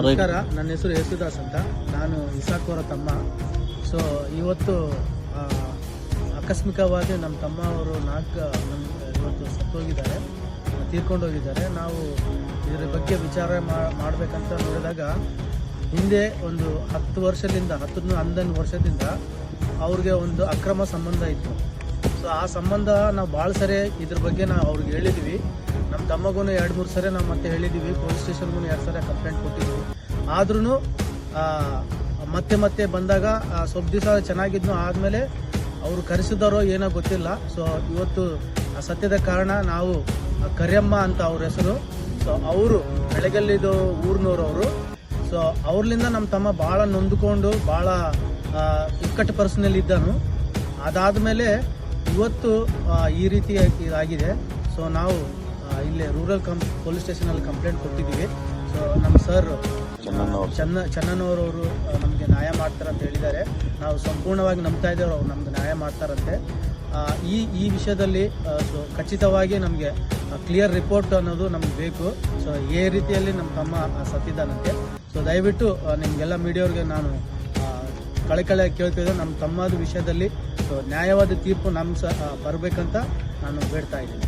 ನಮಸ್ಕಾರ. ನನ್ನ ಹೆಸರು ಯೇಸುದಾಸ್ ಅಂತ. ನಾನು ಇಸಾಕೋರ ತಮ್ಮ. ಸೊ ಇವತ್ತು ಆಕಸ್ಮಿಕವಾಗಿ ನಮ್ಮ ತಮ್ಮ ಅವರು ನಾಲ್ಕು ನಮ್ಮ ಇವತ್ತು ಸತ್ತೋಗಿದ್ದಾರೆ. ತೀರ್ಕೊಂಡು ಹೋಗಿದ್ದಾರೆ. ನಾವು ಇದರ ಬಗ್ಗೆ ವಿಚಾರ ಮಾಡಬೇಕಂತ ನೋಡಿದಾಗ, ಹಿಂದೆ ಒಂದು ಹತ್ತು ವರ್ಷದಿಂದ ಹತ್ತು ಹನ್ನೊಂದು ವರ್ಷದಿಂದ ಅವ್ರಿಗೆ ಒಂದು ಅಕ್ರಮ ಸಂಬಂಧ ಇತ್ತು. ಸೊ ಆ ಸಂಬಂಧ ನಾವು ಭಾಳ ಸರಿ ಇದ್ರ ಬಗ್ಗೆ ನಾವು ಅವ್ರಿಗೆ ಹೇಳಿದ್ವಿ. ನಮ್ಮ ತಮ್ಮಗೂ ಎರಡು ಮೂರು ಸರಿ ನಾವು ಮತ್ತೆ ಹೇಳಿದ್ದೀವಿ ಪೊಲೀಸ್ ಸ್ಟೇಷನ್ಗೂ ಎರಡು ಸರಿ ಕಂಪ್ಲೇಂಟ್ ಕೊಟ್ಟಿದ್ವಿ. ಆದ್ರೂ ಮತ್ತೆ ಮತ್ತೆ ಬಂದಾಗ ಸ್ವಲ್ಪ ದಿವಸ ಚೆನ್ನಾಗಿದ್ನು ಆದಮೇಲೆ ಅವರು ಕರೆಸಿದಾರೋ ಏನೋ ಗೊತ್ತಿಲ್ಲ. ಸೊ ಇವತ್ತು ಸತ್ಯದ ಕಾರಣ ನಾವು ಕರಿಯಮ್ಮ ಅಂತ ಅವ್ರ ಹೆಸರು. ಸೊ ಅವರು ಬೆಳಗಲ್ಲಿದು ಊರಿನವ್ರು ಅವರು. ಸೊ ಅವ್ರಲಿಂದ ನಮ್ಮ ತಮ್ಮ ಭಾಳ ನೊಂದ್ಕೊಂಡು ಭಾಳ ಇಕ್ಕಟ್ಟು ಪರಿಸ್ಥಿತಿಯಲ್ಲಿ ಇದ್ದನು. ಅದಾದಮೇಲೆ ಇವತ್ತು ಈ ರೀತಿ ಇದಾಗಿದೆ ಸೊ ನಾವು ಇಲ್ಲೇ ರೂರಲ್ ಕಂಪ್ ಪೊಲೀಸ್ ಸ್ಟೇಷನಲ್ಲಿ ಕಂಪ್ಲೇಂಟ್ ಕೊಟ್ಟಿದ್ದೀವಿ. ಸೊ ನಮ್ಮ ಸರ್ ಚನ್ನ ಚನ್ನನವರವರು ನಮಗೆ ನ್ಯಾಯ ಮಾಡ್ತಾರಂತ ಹೇಳಿದ್ದಾರೆ. ನಾವು ಸಂಪೂರ್ಣವಾಗಿ ನಂಬ್ತಾ ಇದ್ದೇವೆ ಅವ್ರು ನಮ್ಗೆ ನ್ಯಾಯ ಮಾಡ್ತಾರಂತೆ. ಈ ಈ ವಿಷಯದಲ್ಲಿ ಸೊ ಖಚಿತವಾಗಿ ನಮಗೆ ಕ್ಲಿಯರ್ ರಿಪೋರ್ಟ್ ಅನ್ನೋದು ನಮ್ಗೆ ಬೇಕು. ಸೊ ಈ ರೀತಿಯಲ್ಲಿ ನಮ್ಮ ತಮ್ಮ ಸತ್ತಿದ್ದಾನಂತೆ. ಸೊ ದಯವಿಟ್ಟು ನಿಮಗೆಲ್ಲ ಮೀಡಿಯಾವ್ರಿಗೆ ನಾನು ಕಳೆ ಕಳೆ ಕೇಳ್ತಿದ್ದೆ ನಮ್ಮ ತಮ್ಮದ ವಿಷಯದಲ್ಲಿ, ಸೊ ನ್ಯಾಯವಾದ ತೀರ್ಪು ನಮ್ಮ ಸಹ ಬರಬೇಕಂತ ನಾನು ಬೇಡ್ತಾ ಇದ್ದೀನಿ.